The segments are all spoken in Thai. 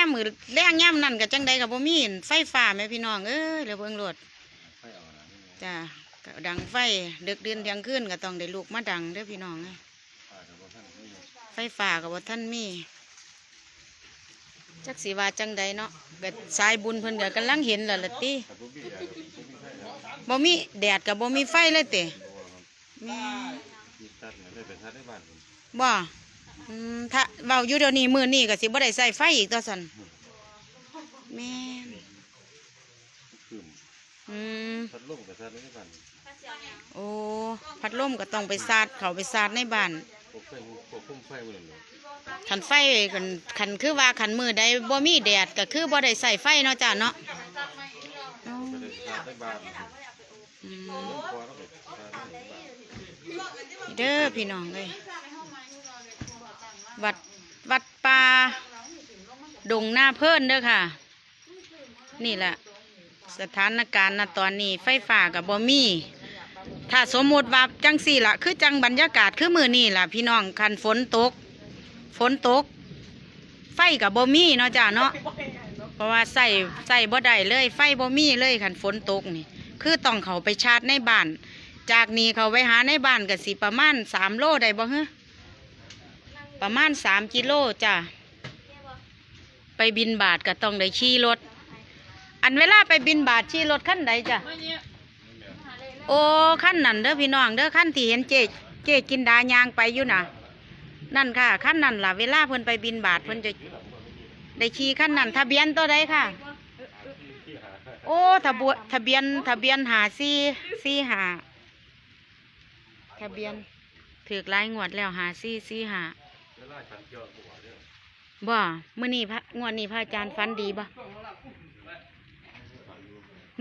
ย่ามมือแรงย่ามนั่นก็จังใดก็บ่มีไฟฟ้าแม่พี่น้องเอ้ยเหลือเบิ่งโลดไฟเอานะนี่จ้าก็ดังไฟดึกเดือนเที่ยงคืนก็ต้องได้ลูกมาดังเด้อพี่น้องเอ้ยป้าจะบอกท่านนี่ไฟฟ้าก็บ่ทันมีจักสิว่าจังใดเนาะก็สายบุญเพิ่นก็กำลังเห็นแล้วล่ะติแต่ปุ๊บพี่ใหญ่ปุ๊บพี่ใช่แล้วบ่มีแดดก็บ่มีไฟเลยติบอกครับแม่มีตัดเนี่ยได้เป็นตัดได้บ้านผมบ่ อืมถ้าเว้าอยู่เดี๋ยวนี้มื้อนี้ก็สิบ่ได้ใช้ไฟอีกต่อซั่นแม่นคืมอืมตัดลมกับตัดได้บ้านโอ้พัดลมก็ต้องไปซาดเขาไปซาดในบ้านพวกไฟพวกพุ่มไฟมันเลยขันไฟขันขันคือว่าขันมือใดบ่มีแดดก็คือบ่ได้ใส่ไฟเนาะจ้าเนาะอ๋อไม่ได้ตัดได้บ้านอืมเลี้ยงควายแล้วก็ตัดได้บ้านเด้อพี่น้องเลย วัดวัดป่าดงหน้าเพิ่นเด้อค่ะ นี่แหละสถานการณ์ณตอนนี้ไฟฟ้ากับบ่มีถ้าสมมติว่าจังสี่ละคือจังบรรยากาศคือมือนี่ล่ะ พี่น้องคันฝนตก ฝนตก ไฟกับบ่มีเนาะจ้าเนาะเพราะว่าใส่ใส่บ่ได้เลย ไฟบ่มีเลยคันฝนตกนี่ คือต้องเขาไปชาร์จในบ้าน จากนี้เขาไปหาในบ้านก็สิประมาณสามโลได้บ่เฮะ ประมาณสามกิโลจ้าไปบินบาทก็ต้องได้ขี่รถ อันเวลาไปบินบาทขี่รถขั้นใดจ้ะโอ้ขั้นนั่นเด้อพี่น้องเด้อขั้นที่เห็นเจ๊เจ๊กินดายางไปอยู่น่ะ นั่นค่ะขั้นนั่นล่ะเวลาเพิ่นไปบินบาทเพิ่นจะได้ขี่ขั้นนั่นทะเบียนตัวใดค่ะ โอ้ทะบวทะเบียนทะเบียนหาซี่ซี่หาทะเบียนถือกลายงวดแล้วหาซี่ซี่หา เวลาฉันเกี่ยวกับหัวเนี่ยบ่มื้อนี้พระงวดนี้พระอาจารย์ฝันดีบ่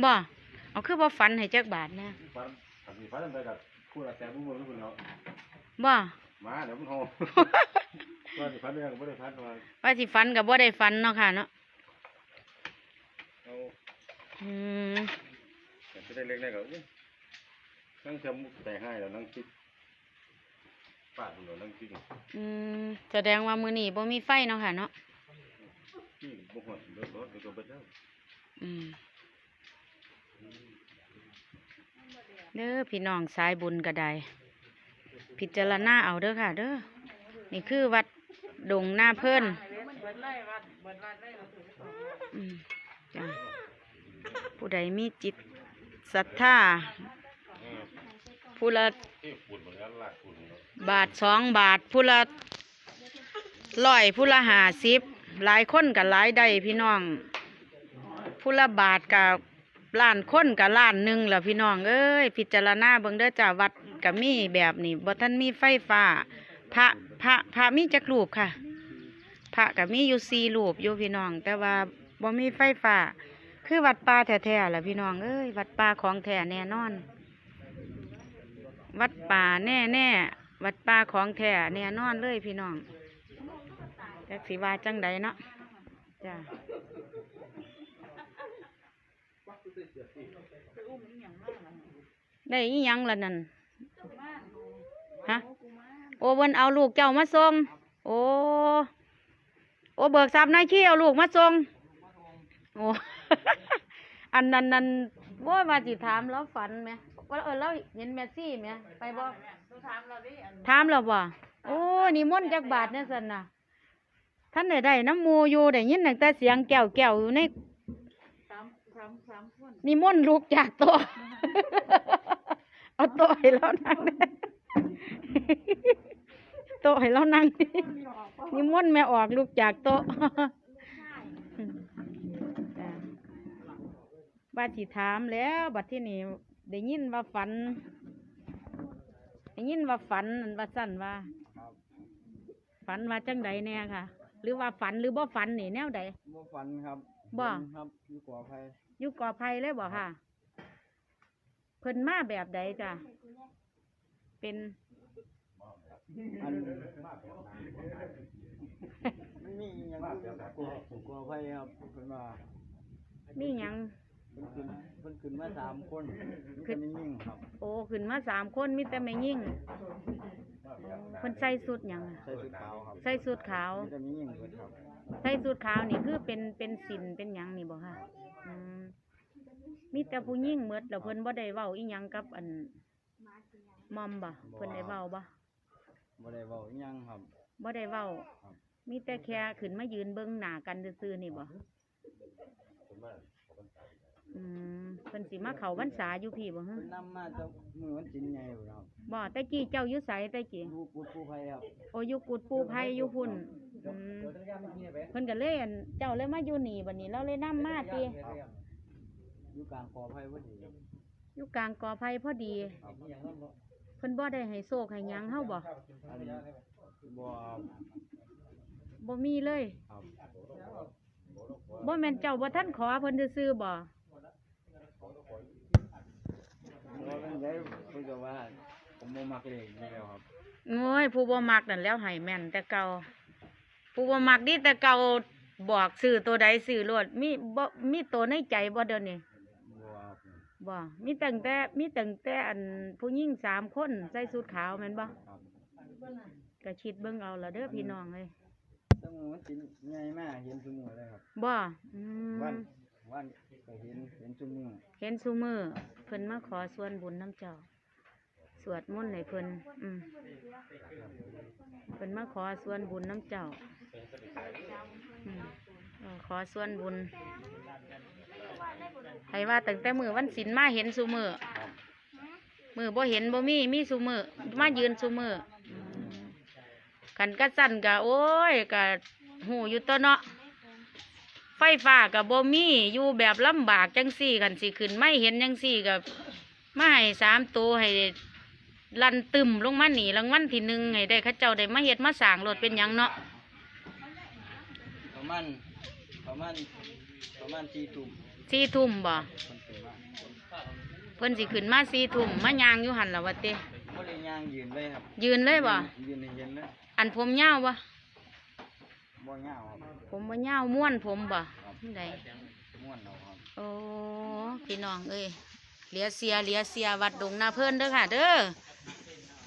บ่เอาคือบ่ฝันให้จักบาทนะฟันขันมีฟันไปกับคู่ละแสนบุ้งบุ้งคุณเนาะบ่มาเดี๋ยวมันโหว่าสิฟันเรื่องไม่ได้ฟันมาว่าสิฝันกับบ่ได้ฝันเนาะค่ะเนาะเอาอืมจะได้เล็กได้ก็นั่งเชื่อมแต่ให้แล้วนั่งคิด ป้าคุณเหรอนั่งคิดอืมแสดงว่ามื้อนี้บ่มีไฟเนาะค่ะเนาะที่บุกหัวรถรถตัวเบ็ดแล้วอืมเด้อพี่น้องสายบุญก็ได้พิจารณาเอาเด้อค่ะ เด้อนี่คือวัดดงหน้าเพิ่นอืมจ้ะผู้ใดมีจิตศรัทธา ผู้ละที่ฝุ่นเหมือนกันลากฝุ่นเนาะบาทสองบาทผู้ละร้อยผู้ละห้าสิบหลายคนกับหลายได้พี่น้องผู้ละบาทกับล้านคนกับล้านหนึ่งแหละพี่น้องเอ้ยพิจารณาเบิ่งเด้อจ้าวัดกับมีแบบนี้บ่ท่านมีไฟฟ้า พระพระพระมีจักรูปค่ะ พระกับมีอยู่สี่รูปอยู่พี่น้อง แต่ว่าบ่มีไฟฟ้า คือวัดป่าแท้ๆแหละพี่น้องเอ้ยวัดป่าของแท้แน่นอน วัดป่าแน่แน่วัดป่าของแท้แน่นอนเลยพี่น้องจักสีวาจังใดเนาะจ้าได้อีหยังละนั่นฮะโอ้เพิ่นเอาลูกเจ้ามาส่งโอ้โอ้เบิกทรัพย์นายขี้เอาลูกมาส่งโอ้ อันนั้นนั้นว่ามาจิถามแล้วฝันไหมว่าเออเราเห็นแมสซี่ไหมไปบ่ถามเราบ่โอ้นี่มนต์จักบาทเนี่ยสันน่ะท่านได้ได้น้ำหมูอยู่ได้ยินตั้งแต่เสียงแก้วแก้วอยู่ในนี่มนต์ลูกจากโต๊ะเอาโต๊ะให้เรานั่งโต๊ะให้เรานั่งนี่มนต์แม่ออกลูกจากโต๊ะ จ้ะ ว่าสิถามแล้ว บัดที่นี่ได้ยินว่าฝันได้ยินว่าฝันนั่นว่าสั่นว่าฝันว่าจังใดแน่ค่ะ หรือว่าฝันหรือบ่ฝันนี่แนวใด บ่ฝันครับบ่ เห็นครับอยู่ก่อไผ่อยู่ก่อไผ่เลยบ่ค่ะ เพิ่นมาแบบใดจ้ะเป็น อันมันมีอหย่างอยู่ก่อก่อไผ่ครับเพิ่นว่ามีหยัง เพิ่นขึ้นเพิ่นขึ้นมาสามคนมันขึ้ก็นไม่ยิ่งครับโอ้ขึ้นมาสามคนมีแต่แม่ยิ่งเพิ่นใส่สุดหยังใส่ชุดขาวครับใส่สุดขาว มันก็มียิ่งเพิ่นครับใส่สูทขาวนี่คือเป็นเป็นสินเป็นหยังนี่บ่ค่ะอืมมีแต่ผู้หญิงหมดแล้วเพิ่นบ่ได้เว้าอีหยังกับอันมอมบ่เพิ่นได้เว้าบ่บ่ได้เว้าอิหยังครับ บ่ได้เว้าครับมีแต่แค่ขึ้นมายืนเบิ่งหน้ากันซื่อๆนี่บ่ อืมเพิ่นสิมาเข้าพรรษาอยู่พี่บ่ฮะเพิ่นนำมาแต่มือวันจินใหญ่พุ่นครับบ่แต่กี้เจ้าอยู่ไสแต่กี้ผู้ผู้ผู้ภัยครับโอ้อยู่กุดปูไผอยู่พุ่นอืมเพิ่นก็เลยอั่นเจ้าเลยมาอยู่นี่บัดนี้เราเลยนำมาติอยู่กลางกอภัยพอดีครับอยู่กลางกอไผ่พอดีครับเพิ่นบ่ได้ให้โศกให้หยังเฮาบ่อันบ่บ่มีเลยครับบ่แม่นเจ้าบ่ทันขอเพิ่นซื่อๆบ่ บ่เป็นไดเพิ่นก็ว่า ผมบ่มักเลขนี่แล้วครับโอ้ยผู้บ่มักนั่นแล้วให้แม่นแต่เก่าผู้บ่มักดีแต่เก่าบอกซื้อตัวใดซื้อโลดมีบ่มีตัวในใจบ่เดี๋ยวนี้บ่ครับบ่มีตั้งแต่มีตั้งแต่อันผู้หญิงสามคนใส่สูทขาวแม่นบ่ครับก็คิดเบิ่งเอาละเด้อพี่น้องเอ้ยแต่มือวันจินใหญ่มากเห็นซุมื้อเลยครับบ่อืวันมวันก็เห็นเห็นซุมื้อเห็นซุมือเพิ่นมาขอส่วนบุญน้ำเจ้าส วดมนต์ให้เพิ่นอืมเพิ่นมาขอส่วนบุญน้ำเจ้าอืมเออขอส่วนบุญให้ว่าตั้งแต่มือวันศีลมาเห็นซุมือมือบ่เห็นบ่มีมีซุมือมายืนซุมือกันกระสั่นกะโอ้ยกะหูอยู่ตัวเนาะไฟฟ้ากับบ่มีอยู่แบบลำบากจังสี่กันสิขึ้นไม่เห็นจังสี่กับไมาให้สามตัวให้ ลันตึมลงมาหนีรางวัลที่หนึ่งให้ได้เข้าเจ้าได้มาเฮ็ดมาสร้างรถเป็นหยังเนาะประมาณประมาณประมาณ4ทุ่มสี่ทุ่มบ่เพิ่นสิมาเพิ่นสิขึ้นมาสี่ทุ่มมายางอยู่หันละวะเต้บ่ได้ย่างยืนเลยครับยืนเลยบ่ยืนให้เห็นเลยอันผมยาวบ่บ่ยาวครับผมบ่ยาวม้วนผมบ่ไดม่วนเอาครับ โอ้พี่น้องเอ้ย เหลียเสียเหลียเสียวัดดงนาเพิ่นเด้อค่ะ เด้อ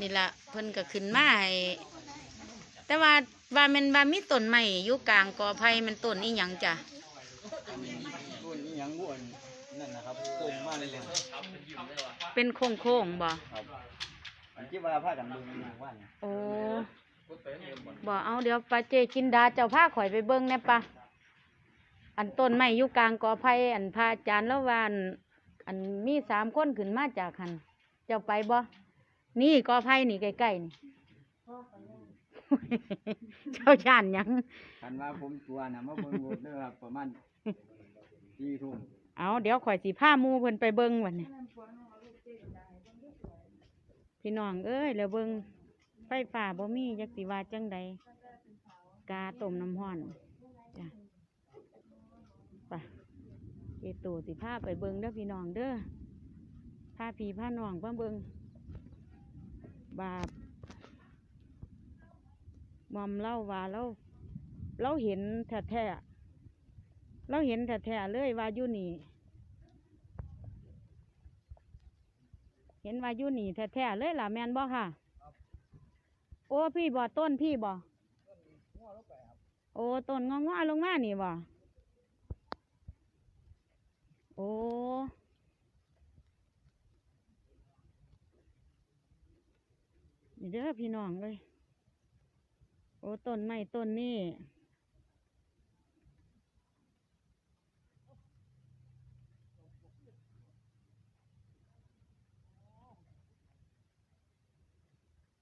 นี่ละเพิ่นก็ขึ้นมาให้แต่ว่าว่าแมันว่ามีต้นไม้อยู่กลางกอไผ่มันต้นอีหยังจ้ะรุ่นนี้ยังบ่อนนั่นนะครับโป่งมาเลยเลยครับเป็นโค้งโค้งๆบ่อันที่ว่าพากันเบิ่งอยู่ว่านโอ้บ่เอาเดี๋ยวปาเจจินดาเจ้าพาข่อยไปเบิ่งแหน่ปะอันต้นไม้อยู่กลางกอไผ่อันพระอาจารย์แล้วว่าอัน อันมีสามคนขึ้นมาจากหันเจ้าไปบ่นี่กอไผ่นี่ใกล้ๆนี่ เจ้าชานหยัง คันว่าผมตัวน่ะมาเบิ่งรถเด้อครับประมาณ4ทุ่มเอาเดี๋ยวข่อยสิพาหมูเพิ่นไปเบิ่งวันนี้พี่น้องเอ้ยแล้วเบิ่งไฟฟ้าบ่มีจักสิว่าจังใดกาต้มน้ำห้อนจ้ะไป เอตูสิพาไปเบิ่งเด้อพี่น้องเด้อพาพี่พาน้องมาเบิ่งบาปมอมเล่าว่าเราเราเห็นแท้ๆเราเห็นแท้ๆเลยว่าอยู่นี่เห็นว่าอยู่นี่แท้ๆเลยล่ะแมนบ่ค่ะ โอ้พี่บ่ต้นพี่บ่โอ้ต้นงองๆลงมานี่บ่โอ้นี่เด้อพี่น้องเลย โอ้ต้นไม้ต้นนี่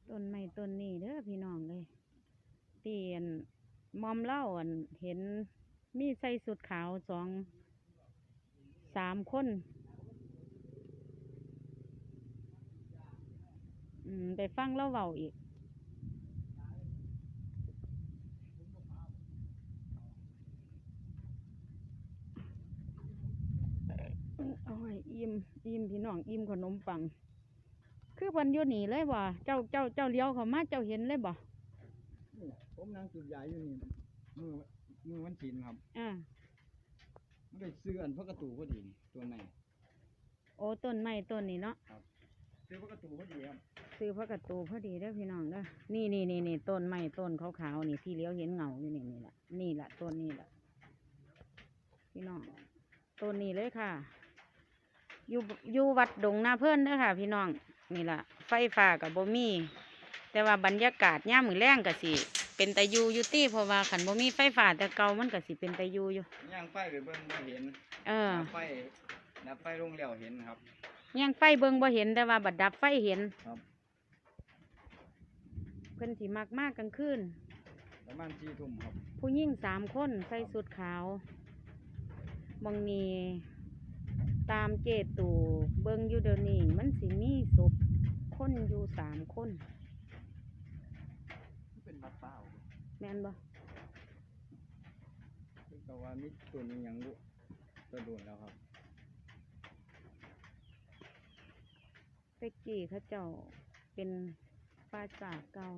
ต้นไม้ต้นนี้เด้อพี่น้องเลยเตียนมอมเล่าอันเห็นมีใส่สุดขาวสอง สามคนอืมไปฟังเล่าเบาอีก เอาไว้อิ่มอิ่มพี่น้องอิ่มขนมปัง คือเพิ่นอยู่นี่เลยบ่เจ้าเจ้าเจ้าเลี้ยวเข้ามาเจ้าเห็นเลยบ่นี่ผมนั่งจุดยาอยู่นี่มือมือวันศีลครับ อ่า มันได้ซื้ออันพระกระตูพอดีนี่ตัวไหนโอ้ต้นไม้ต้นนี้เนาะซื้อพระกระตูพอดีครับซื้อพระกระตูพอดีเด้อพี่น้องเด้อนี่นี่นี่นี่ต้นไม้ต้นขาวๆนี่ที่เลี้ยวเห็นเงาอยู่นี่นี่แหละนี่แหละต้นนี่แหละพี่น้องต้นนี้เลยค่ะ อยู่อยู่วัดดงนาเพิ่นเด้อค่ะ พี่น้องนี่แหละไฟฟ้ากับบ่มีแต่ว่าบรรยากาศย่ามมือแรงก็สิ เป็นตะยูอยู่ตี้เพราะว่าขันบ่มีไฟฟ้าแต่เก่ามันก็สิเป็นตะยูอยู่ย่างไฟไปเบิ่งบ่เห็นเออดับไฟดับไฟลงแล้วเห็นครับยังไฟเบิ่งบ่เห็นแต่ว่าบัดดับไฟเห็นครับเพิ่นสิมักมากกลางคืนประมาณสี่ทุ่มครับ ผู้หญิงสามคนใส่สุดขาวบางนีตามเจตูเบิงอยู่เดี๋ยวนี้มันสิมีศพคนอยู่สามคนเป็น บัดเปล่าแม่นบ่ก็ว่ามีตัวนี้ยังรู้ตัวโดนแล้วครับเต็กกี้เขาเจ้าเป็นปราสาทเก่า